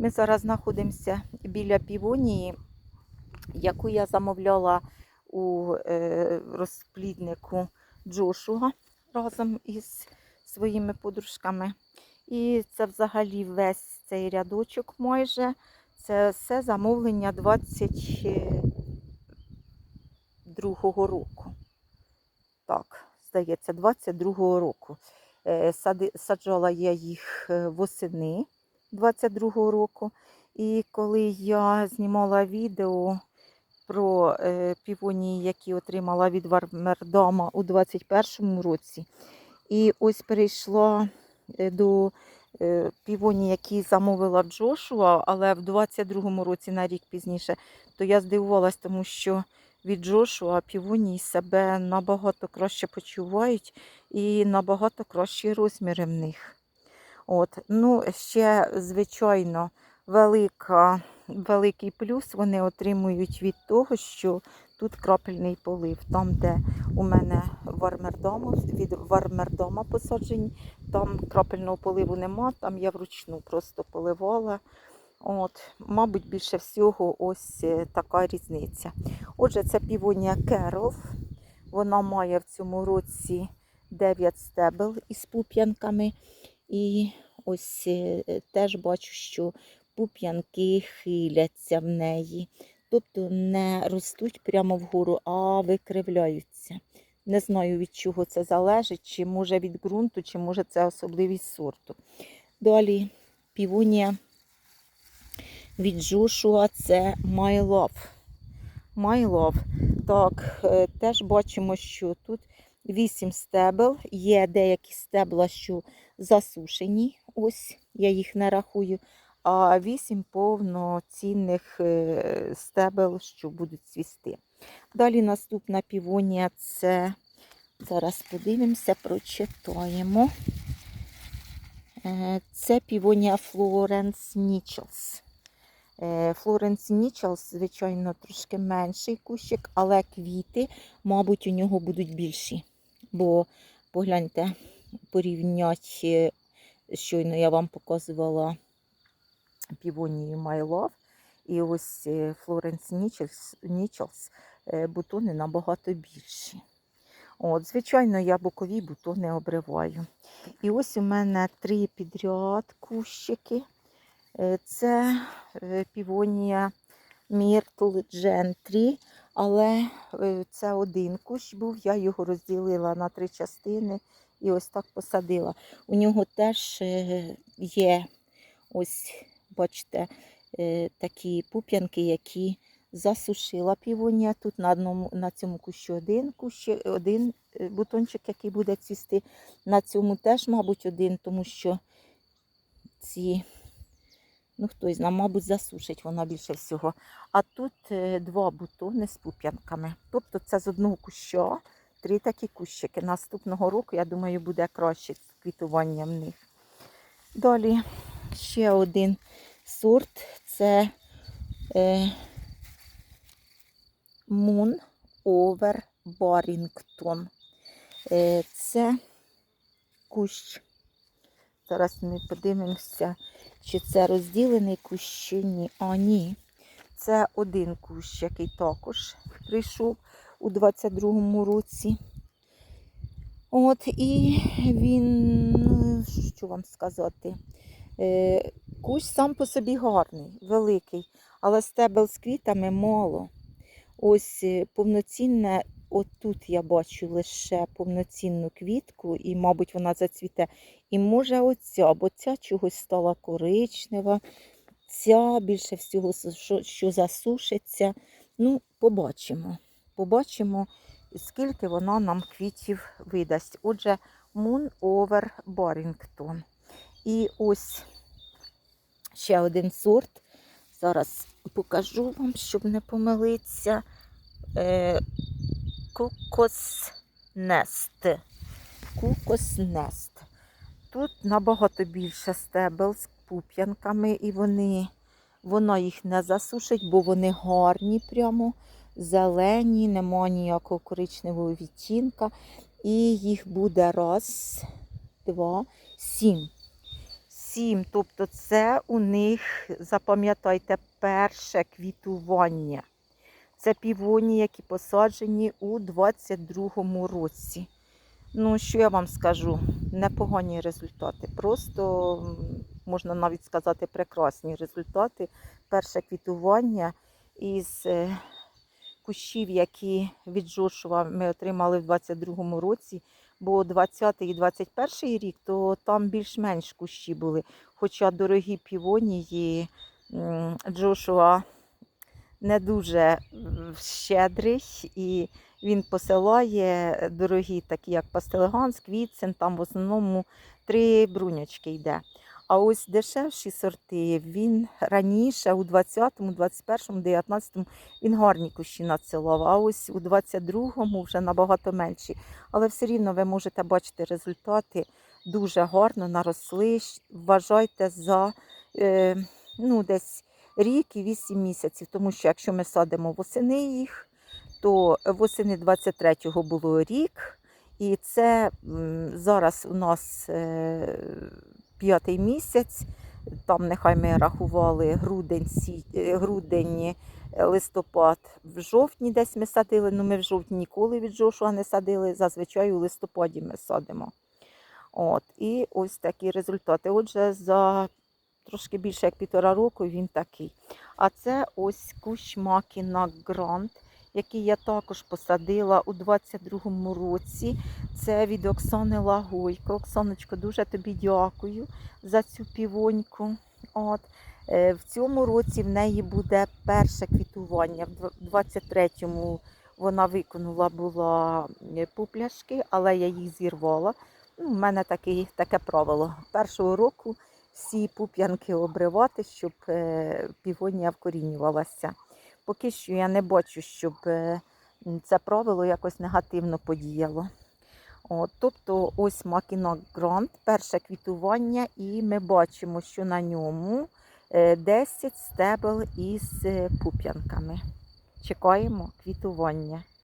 Ми зараз знаходимося біля півонії, яку я замовляла у е, розпліднику Джошуа разом із своїми подружками. І це взагалі весь цей рядочок майже. Це все замовлення 22-го року. Так, здається, 22-го року. Е, Саджала я їх е, восени 22-го року. І коли я знімала відео про е, півонії, які отримала від Вармердома у 21-му році, і ось перейшла е, до е, півоні, які замовила Джошуа, але в 22-му році на рік пізніше, то я здивувалась, тому що від Джошуа півонії себе набагато краще почувають і набагато кращі розміри в них. От. Ну, ще, звичайно, велика, великий плюс вони отримують від того, що тут крапельний полив. Там, де у мене вармердома, від вармердома посаджені, там крапельного поливу нема, там я вручну просто поливала. От, мабуть, більше всього ось е, така різниця. Отже, це півонія Керол. Вона має в цьому році 9 стебел із пуп'янками. І ось е, теж бачу, що пуп'янки хиляться в неї. Тобто не ростуть прямо вгору, а викривляються. Не знаю, від чого це залежить, чи може від ґрунту, чи може це особливість сорту. Далі півонія від Джошуа це My Love. My Love. Так, е, теж бачимо, що тут 8 стебел. Є деякі стебла, що засушені. Ось я їх не рахую. А 8 повноцінних е, стебел, що будуть цвісти. Далі наступна півонія це, зараз подивимося, прочитаємо. Е, Це півонія Florence Nichols. Е, Флоренс Нічелс, звичайно, трошки менший кущик, але квіти, мабуть, у нього будуть більші. Бо погляньте, порівнять, е, щойно я вам показувала півонію My Love. І ось Флоренс Нічелс, Нічелс е, бутони набагато більші. От, звичайно, я бокові бутони обриваю. І ось у мене три підряд кущики. Е, Це е, півонія Myrtle Gentry, але е, це один кущ був, я його розділила на три частини і ось так посадила. У нього теж е, є, ось, бачите, е, такі пуп'янки, які засушила півонія. Тут на одному на цьому кущі один кущ, один бутончик, який буде цвісти. На цьому теж, мабуть, один, тому що ці. Ну, хтось знає, мабуть, засушить вона більше всього. А тут е, два бутони з пуп'янками. Тобто це з одного куща три такі кущики. Наступного року, я думаю, буде краще квітування в них. Далі ще один сорт це е, Moon Over Barrington. Е, це кущ. Зараз ми подивимося, чи це розділений кущ чи ні. А, ні. Це один кущ, який також прийшов у 22-му році. От, і він, що вам сказати, е, кущ сам по собі гарний, великий, але стебел з квітами мало. Ось е, повноцінне, отут я бачу лише повноцінну квітку, і, мабуть, вона зацвіте. І може оця, бо ця чогось стала коричнева, ця більше всього, що, засушиться. Ну, побачимо. Побачимо, скільки вона нам квітів видасть. Отже, Moon Over Barrington. І ось ще один сорт. Зараз покажу вам, щоб не помилитися. Е, Кукос Нест. Кукос Нест. Тут набагато більше стебел з пуп'янками, і вони, воно їх не засушить, бо вони гарні прямо, зелені, нема ніякого коричневого відтінка. І їх буде раз, два, сім. 7. Тобто це у них, запам'ятайте, перше квітування. Це півоні, які посаджені у 22-му році. Ну, що я вам скажу? Непогані результати. Просто можна навіть сказати прекрасні результати. Перше квітування із е, кущів, які від Джошуа ми отримали в 22-му році. Бо 20 і 21 рік, то там більш-менш кущі були. Хоча дорогі півонії Джошуа не дуже щедрий, і він посилає дорогі, такі як Пастелеганс, Квітсен, там в основному три брунячки йде. А ось дешевші сорти він раніше у 20-му, 21-му, 19-му він гарні кущі надсилав, а ось у 22-му вже набагато менші. Але все рівно ви можете бачити результати дуже гарно наросли. Вважайте за е, ну, десь рік і 8 місяців, тому що якщо ми садимо восени їх, то восени 23-го було рік, і це зараз у нас е, п'ятий місяць. Там нехай ми рахували грудень, е, грудень, е, листопад, в жовтні десь ми садили. Ну ми в жовтні ніколи від Жошуа не садили. Зазвичай у листопаді ми садимо. От, і ось такі результати. Отже, за трошки більше як півтора року він такий. А це ось кущ Макіна Грант, який я також посадила у 22-му році. Це від Оксани Лагойко. Оксаночко, дуже тобі дякую за цю півоньку. От. Е, В цьому році в неї буде перше квітування. В 23-му вона виконала була е, пупляшки, але я їх зірвала. Ну, У мене таке, таке правило. Першого року всі пуп'янки обривати, щоб е, півонія вкорінювалася. Поки що я не бачу, щоб е, це правило якось негативно подіяло. От, тобто ось Макінок Грант, перше квітування, і ми бачимо, що на ньому е, 10 стебел із е, пуп'янками. Чекаємо квітування.